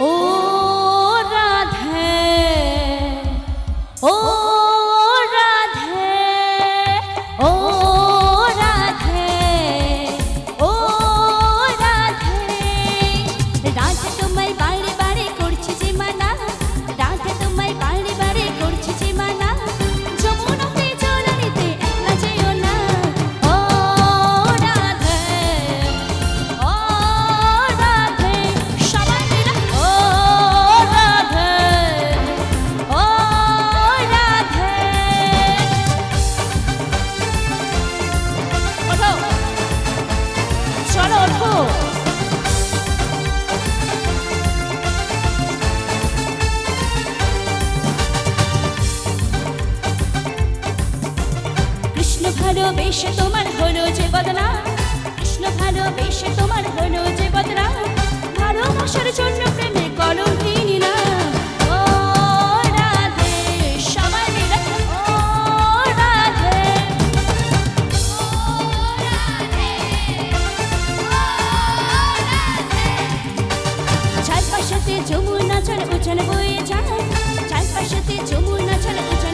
ও রাধে ভালোবেসে তোমার হলো যে বদনা কৃষ্ণ ভালোবেসে তোমার হলো যে বদনা ভালোবাসার জন্য প্রেমে কলম কিনি না যমুনা চল উঠান বয়ে যায়। চারপাশেতে যমুনা চল উঠান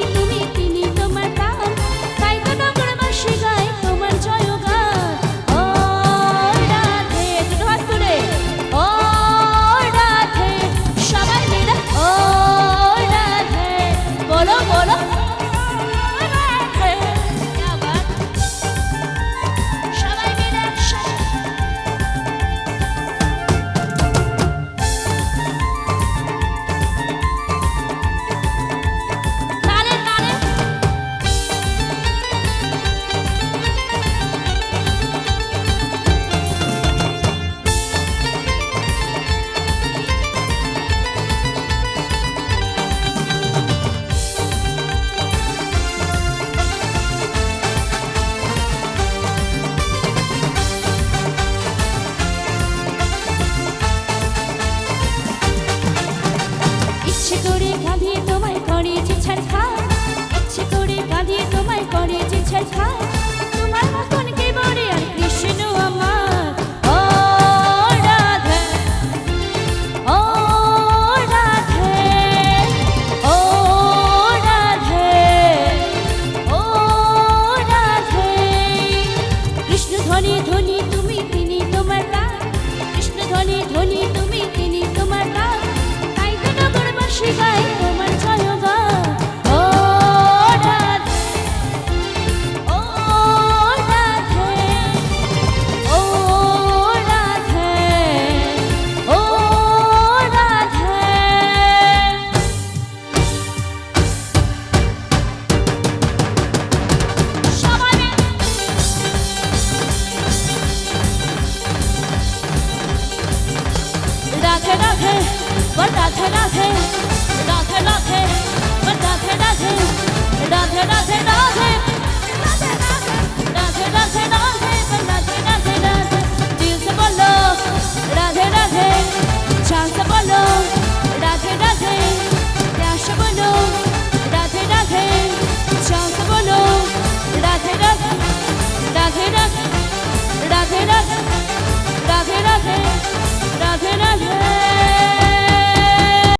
ছাড় খা ইচ্ছে করে কাঁদিয়ে তোমায় করে যে ছাড় খা রাধে রাধে।